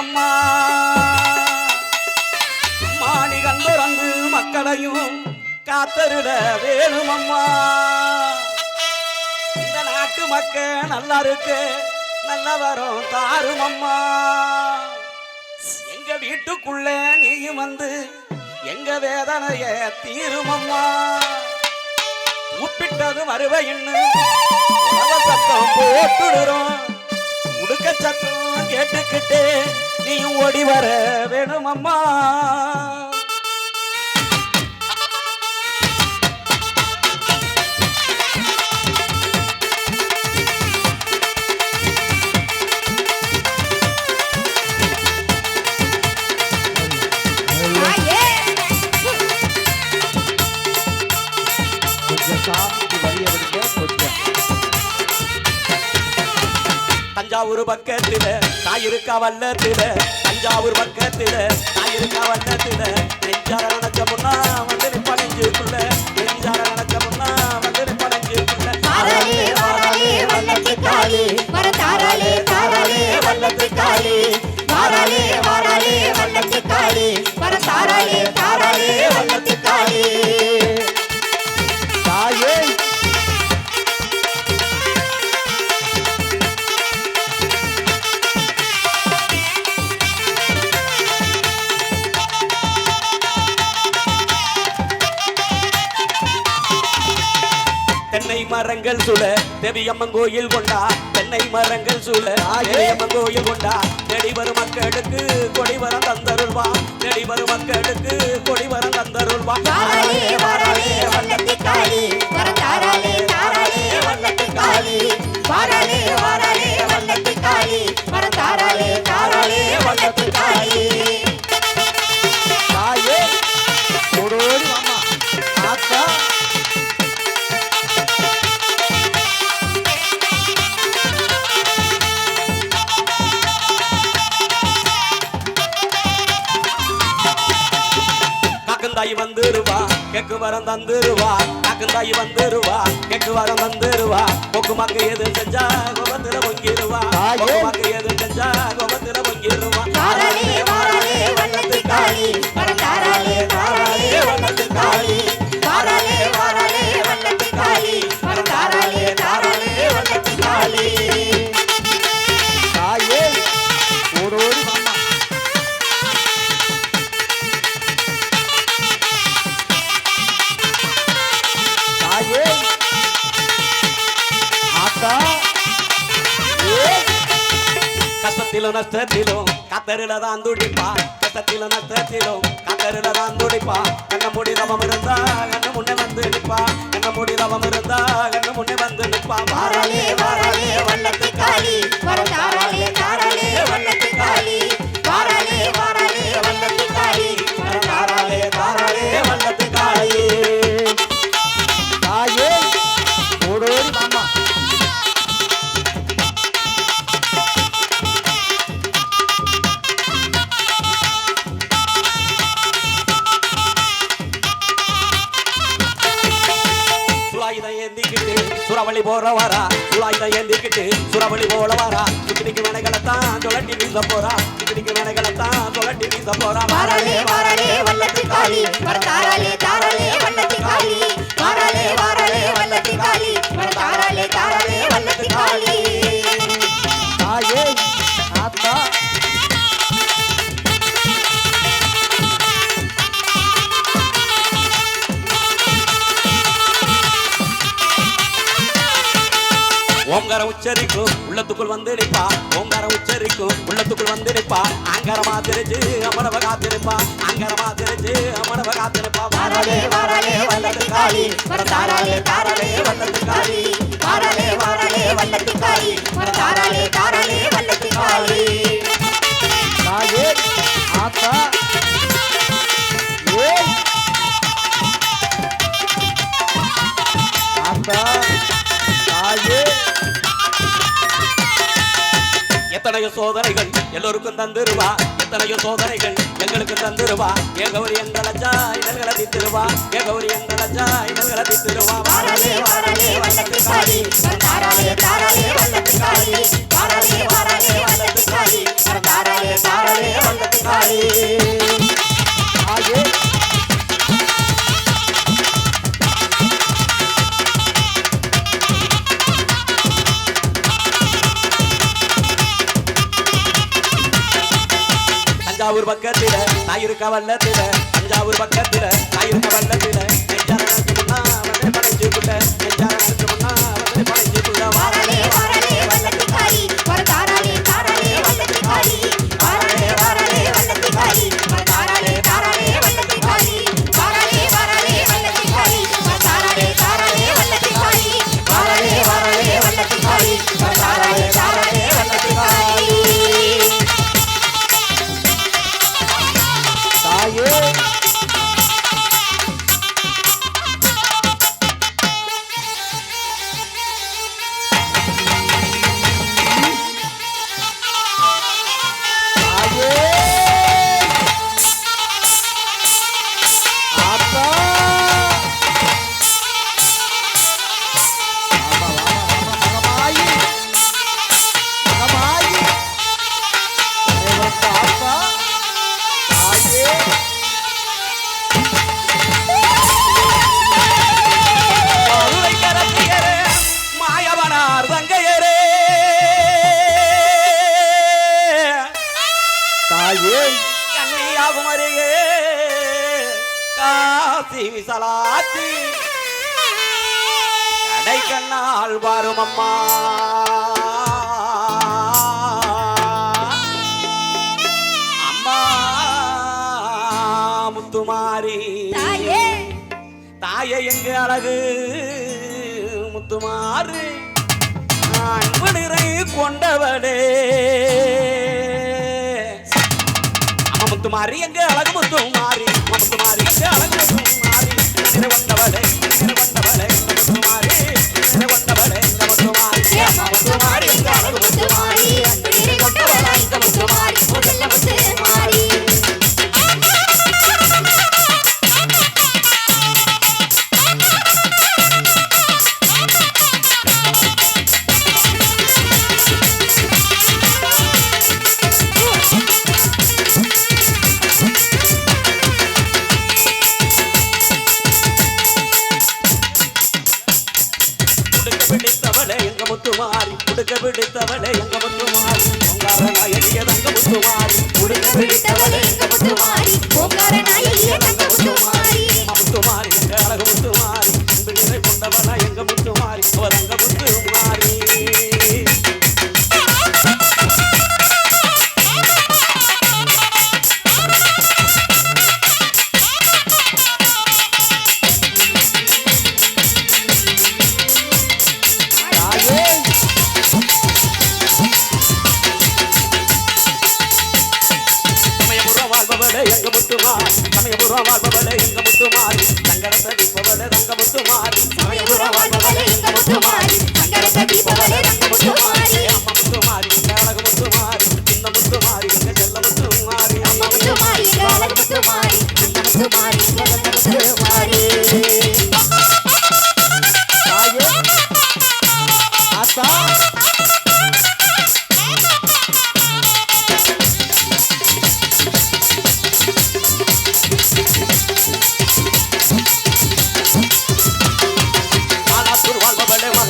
அம்மா மாணி கண்டுறங்கு மக்களையும் காத்தருட வேணும் அம்மா இந்த நாட்டு மக்க நல்லா இருக்கு நல்ல வரும் தாரும் அம்மா எங்க வீட்டுக்குள்ள நீயும் வந்து எங்க வேதனைய தீரும் அம்மா உப்பிட்டது வருவைன்னு உணவ சத்தம் போட்டுடுறோம். உடுக்க சத்தம் கேட்டுக்கிட்டே நீயும் ஓடி வர வேணும் அம்மா கொஞ்சம் தஞ்சாவூர் பக்கத்தில் தாய் இருக்கா வல்லத்துல தஞ்சாவூர் பக்கத்தில் தாய் இருக்கா வல்லத்துல. நெஞ்சார நினைச்ச முன்னா வந்து நிப்படைஞ்சுக்குள்ள நெஞ்சார மரங்கள் சுழ தேவியம்மன் கோயில் கொண்டா தென்னை மரங்கள் சுழ. தேவியம்மன் கோயில் கொண்டா தேடி வரும் மக்களுக்கு கொடி வரம் தந்தருள்வா தேடி வரும் மக்களுக்கு கொடி வரம் தந்தருள்வா வரம் தந்துருவா காக்கந்தாய் வந்துருவா கேக்கு வரம் தந்துருவா. கொக்கு மக்கு எது செஞ்சா கோபத்துல பொங்கிருவா. கொக்கு மக்கு எது செஞ்சா கோபத்துல பொங்கிருவா கஷ்டத்திலும் நஷ்டத்திலும் கத்தரில தான் துடிப்பா. கஷ்டத்திலும் நஷ்டத்திலும் கத்தரில தான் துடிப்பா. கண்ண மூடி தவம் இருந்தா கண்ணு முன்னே வந்து நிற்பா கண்ண மூடி தவம் இருந்தா கண்ணு முன்னே வந்து நிற்பா வாராளே வாராளே வல்லத்து ஏந்திக்கிட்டு சுறவழி போற வாரா. சுலாயுதம் ஏந்திக்கிட்டு சுறவழி போல வாரா. சுக்கிடிக்கு வேலைகளைத்தான் சுழட்டி வீச போறா. சுக்கிடிக்கு வேலைகளைத்தான் சுழட்டி வீச போறா. வாராளே வாராளே வல்லத்து காளி. வர தாராளே தாராளே வல்லத்து காளி. உச்சரிக்கும். உள்ளத்துக்குள் வந்து நிப்பா ஓங்காரம் உச்சரிக்கும். உள்ளத்துக்குள் வந்து நிப்பா ஆங்காரமா தெரிஞ்சு அமரவ காத்திருப்பா. அங்கரமா தெரிஞ்சு அமரவ காத்திருப்பா. வாராளே வாராளே வல்லத்து காளி. வர தாராளே தாராளே வல்லத்து காளி. வாராளே வாராளே வல்லத்து காளி. தாராளே தாராளே வல்லத்து காளி. ஆத்தா எத்தனையோ சோதனைகள் எல்லோருக்கும் தந்துருவா. எத்தனையோ சோதனைகள் எங்களுக்கு தந்துருவா. ஏகவரி எங்களச்சா இதழ்களை தித்திருவா ஏகவரி எங்களச்சா இதழ்களை தித்திருவா தஞ்சாவூர் பக்கத்தில நாயிருக்க வல்லத்தில தஞ்சாவூர் பக்கத்தில நாயிருக்க வல்லத்தில நெஞ்சாரனுக்கு முன்னா காசி விசலாத்தி. கடை கண்ணால் பாரும் அம்மா. அம்மா முத்துமாரி. தாயே. தாயை எங்க அழகு? முத்துமாறு. அன்பு நிறை கொண்டவளே. அம்மா முத்துமாரி எங்க அழகு முத்துமாரி? முத்துமாரி முத்துமாரி உடுக்க பிடித்தவளே எங்க முத்துமாரி எளிய தங்க முத்துமாரி உடுக்க பிடித்தவளே எங்க முத்துமாரி பூங்கார நாயகியே தங்க முத்துமாரி முத்துமாரி எங்க அழகு முத்துமாரி அன்பு நிறை கொண்டவளா எங்க முத்துமாரி முத்துமாரி சமயபுரம் வாழ்பவளே எங்க முத்துமாரி சங்கடத்தை தீபவளே தங்க முத்துமாரி சமயபுரம் வாழ்பவளே எங்க முத்துமாரி சங்கரத்தை தீபவளே தங்க முத்துமாரி அம்மா முத்துமாரி எங்க அழகு முத்துமாரி சின்ன முத்துமாரி எங்க செல்ல முத்துமாரி அம்மா முத்துமாரி எங்க அழகு முத்துமாரி அந்த முத்துமாரி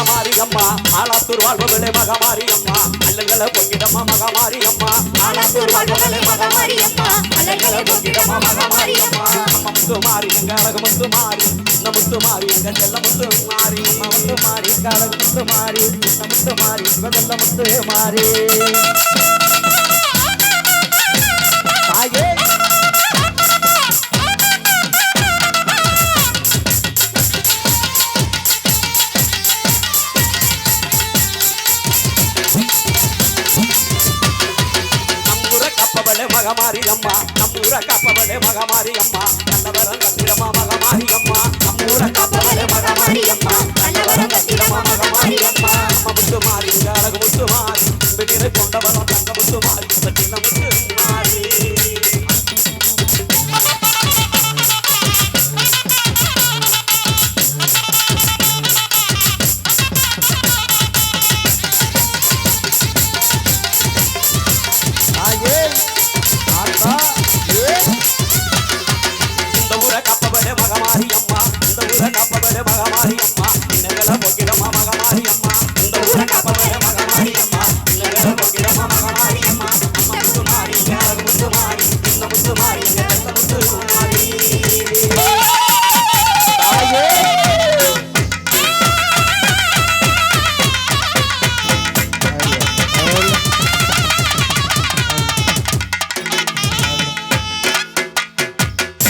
மகமாரி அம்மா ஆலாத்தூர் வாழ்பவளே மகமாரி அம்மா அல்லங்களை பொக்கிடம்மா மகமாரி அம்மா ஆலாத்தூர் வாழ்பவளே மகமாரி அம்மா அலைகளை போக்கிடமா மகமாரி அம்மா முத்து மாறி எங்க அழகு முத்து மாறி. இந்த முத்து மாறி எங்க செல்ல முத்து மாறி. முத்து மாறி காலகு முத்து மாறி. இந்த முத்து மாறி முதல்ல முத்து மாறி.